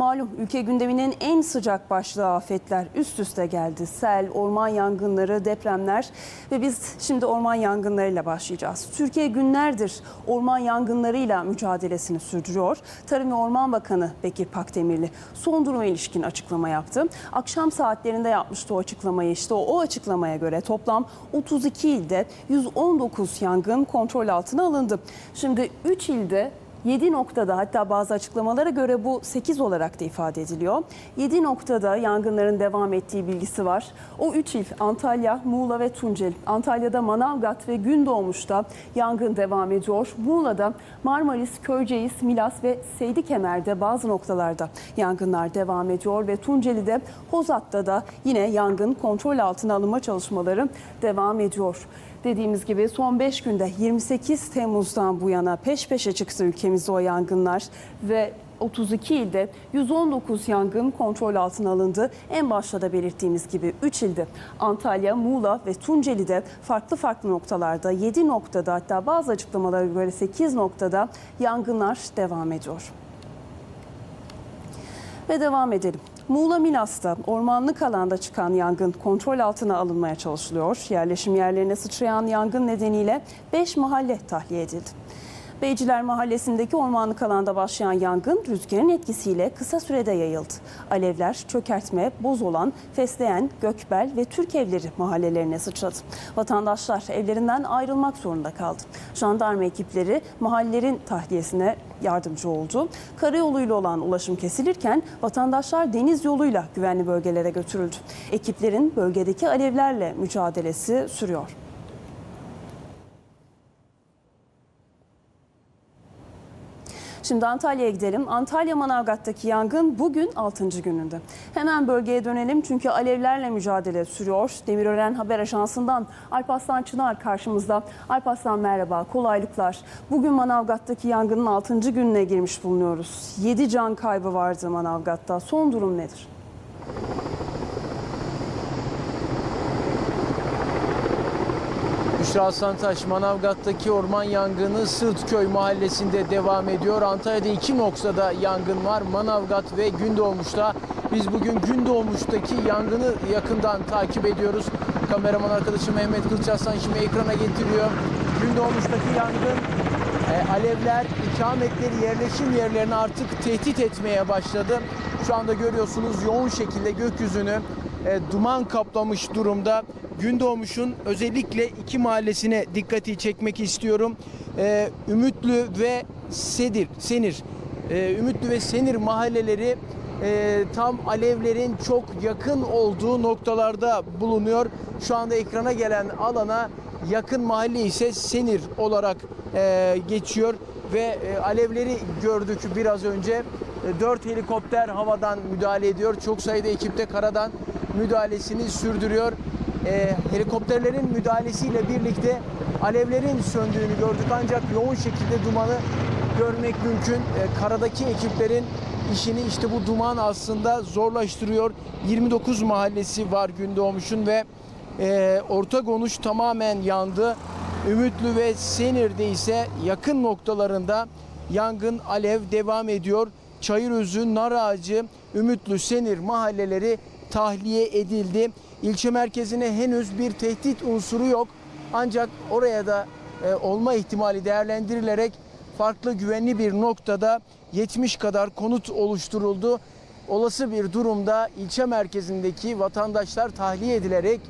Malum ülke gündeminin en sıcak başlığı afetler üst üste geldi. Sel, orman yangınları, depremler ve biz şimdi orman yangınlarıyla başlayacağız. Türkiye günlerdir orman yangınlarıyla mücadelesini sürdürüyor. Tarım ve Orman Bakanı Bekir Pakdemirli son duruma ilişkin açıklama yaptı. Akşam saatlerinde yapmıştı o açıklamayı. İşte o, o açıklamaya göre toplam 32 ilde 119 yangın kontrol altına alındı. Şimdi 3 ilde 7 noktada hatta bazı açıklamalara göre bu 8 olarak da ifade ediliyor. 7 noktada yangınların devam ettiği bilgisi var. O 3 il Antalya, Muğla ve Tunceli. Antalya'da Manavgat ve Gündoğmuş'ta yangın devam ediyor. Muğla'da Marmaris, Köyceğiz, Milas ve Seydikemer'de bazı noktalarda yangınlar devam ediyor ve Tunceli'de Hozat'ta da yine yangın kontrol altına alınma çalışmaları devam ediyor. Dediğimiz gibi son 5 günde 28 Temmuz'dan bu yana peş peşe çıktı ülkemizde o yangınlar ve 32 ilde 119 yangın kontrol altına alındı. En başta da belirttiğimiz gibi 3 ilde Antalya, Muğla ve Tunceli'de farklı farklı noktalarda 7 noktada hatta bazı açıklamalara göre 8 noktada yangınlar devam ediyor. Ve devam edelim. Muğla Milas'ta ormanlık alanda çıkan yangın kontrol altına alınmaya çalışılıyor. Yerleşim yerlerine sıçrayan yangın nedeniyle 5 mahalle tahliye edildi. Beyciler Mahallesi'ndeki ormanlık alanda başlayan yangın rüzgarın etkisiyle kısa sürede yayıldı. Alevler çökertme, boz olan Fesleğen, Gökbel ve Türk evleri mahallelerine sıçradı. Vatandaşlar evlerinden ayrılmak zorunda kaldı. Jandarma ekipleri mahallelerin tahliyesine yardımcı oldu. Karayoluyla olan ulaşım kesilirken vatandaşlar deniz yoluyla güvenli bölgelere götürüldü. Ekiplerin bölgedeki alevlerle mücadelesi sürüyor. Şimdi Antalya'ya gidelim. Antalya Manavgat'taki yangın bugün 6. gününde. Hemen bölgeye dönelim çünkü alevlerle mücadele sürüyor. Demirören Haber Ajansı'ndan Alparslan Çınar karşımızda. Alparslan merhaba, kolaylıklar. Bugün Manavgat'taki yangının 6. gününe girmiş bulunuyoruz. 7 can kaybı vardı Manavgat'ta. Son durum nedir? Büşra Aslantaş, Manavgat'taki orman yangını Sırtköy mahallesinde devam ediyor. Antalya'da iki noktada yangın var. Manavgat ve Gündoğmuş'ta. Biz bugün Gündoğmuş'taki yangını yakından takip ediyoruz. Kameraman arkadaşım Mehmet Kılıçaslan şimdi ekrana getiriyor. Gündoğmuş'taki yangın e, alevler ikametleri yerleşim yerlerini artık tehdit etmeye başladı. Şu anda görüyorsunuz yoğun şekilde gökyüzünü e, duman kaplamış durumda. Gündoğmuş'un özellikle iki mahallesine dikkati çekmek istiyorum. E, Ümitlü ve Sedir, Senir. E, Ümitlü ve Senir mahalleleri e, tam alevlerin çok yakın olduğu noktalarda bulunuyor. Şu anda ekrana gelen alana yakın mahalle ise Senir olarak e, geçiyor ve e, alevleri gördük biraz önce. E, Dört helikopter havadan müdahale ediyor. Çok sayıda ekipte karadan müdahalesini sürdürüyor. E, helikopterlerin müdahalesiyle birlikte alevlerin söndüğünü gördük ancak yoğun şekilde dumanı görmek mümkün. E, karadaki ekiplerin işini işte bu duman aslında zorlaştırıyor. 29 mahallesi var Gündoğmuş'un ve e, Orta Konuş tamamen yandı. Ümitlü ve Senir'de ise yakın noktalarında yangın alev devam ediyor. Çayırözü, Nar Ağacı, Ümitlü, Senir mahalleleri tahliye edildi. İlçe merkezine henüz bir tehdit unsuru yok. Ancak oraya da e, olma ihtimali değerlendirilerek farklı güvenli bir noktada 70 kadar konut oluşturuldu. Olası bir durumda ilçe merkezindeki vatandaşlar tahliye edilerek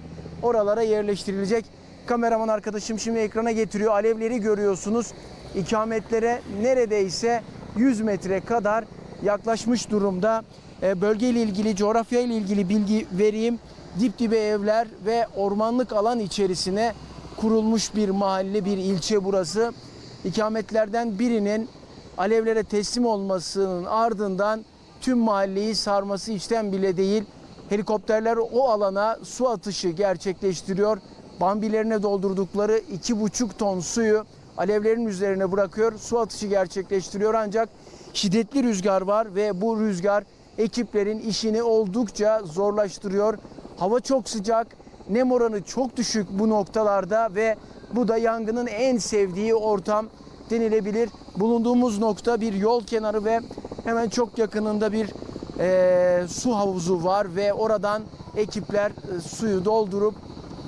oralara yerleştirilecek. Kameraman arkadaşım şimdi ekrana getiriyor. Alevleri görüyorsunuz. İkametlere neredeyse 100 metre kadar yaklaşmış durumda. E, Bölgeyle ilgili, coğrafya ile ilgili bilgi vereyim. Dip dibe evler ve ormanlık alan içerisine kurulmuş bir mahalle, bir ilçe burası. İkametlerden birinin alevlere teslim olmasının ardından tüm mahalleyi sarması içten bile değil. Helikopterler o alana su atışı gerçekleştiriyor. Bambilerine doldurdukları iki buçuk ton suyu alevlerin üzerine bırakıyor. Su atışı gerçekleştiriyor ancak şiddetli rüzgar var ve bu rüzgar ekiplerin işini oldukça zorlaştırıyor. Hava çok sıcak, nem oranı çok düşük bu noktalarda ve bu da yangının en sevdiği ortam denilebilir. Bulunduğumuz nokta bir yol kenarı ve hemen çok yakınında bir e, su havuzu var ve oradan ekipler e, suyu doldurup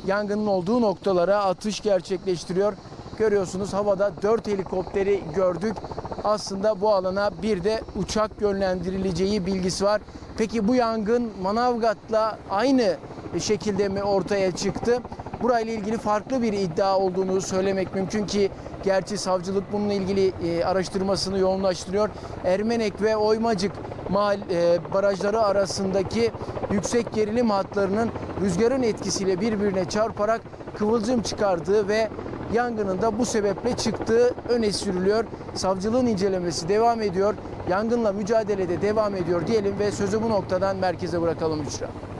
yangının olduğu noktalara atış gerçekleştiriyor. Görüyorsunuz havada 4 helikopteri gördük. Aslında bu alana bir de uçak yönlendirileceği bilgisi var. Peki bu yangın Manavgat'la aynı şekilde mi ortaya çıktı? Burayla ilgili farklı bir iddia olduğunu söylemek mümkün ki gerçi savcılık bununla ilgili e, araştırmasını yoğunlaştırıyor. Ermenek ve Oymacık mahal, e, barajları arasındaki yüksek gerilim hatlarının rüzgarın etkisiyle birbirine çarparak kıvılcım çıkardığı ve yangının da bu sebeple çıktığı öne sürülüyor. Savcılığın incelemesi devam ediyor. Yangınla mücadelede devam ediyor diyelim ve sözü bu noktadan merkeze bırakalım Büşra.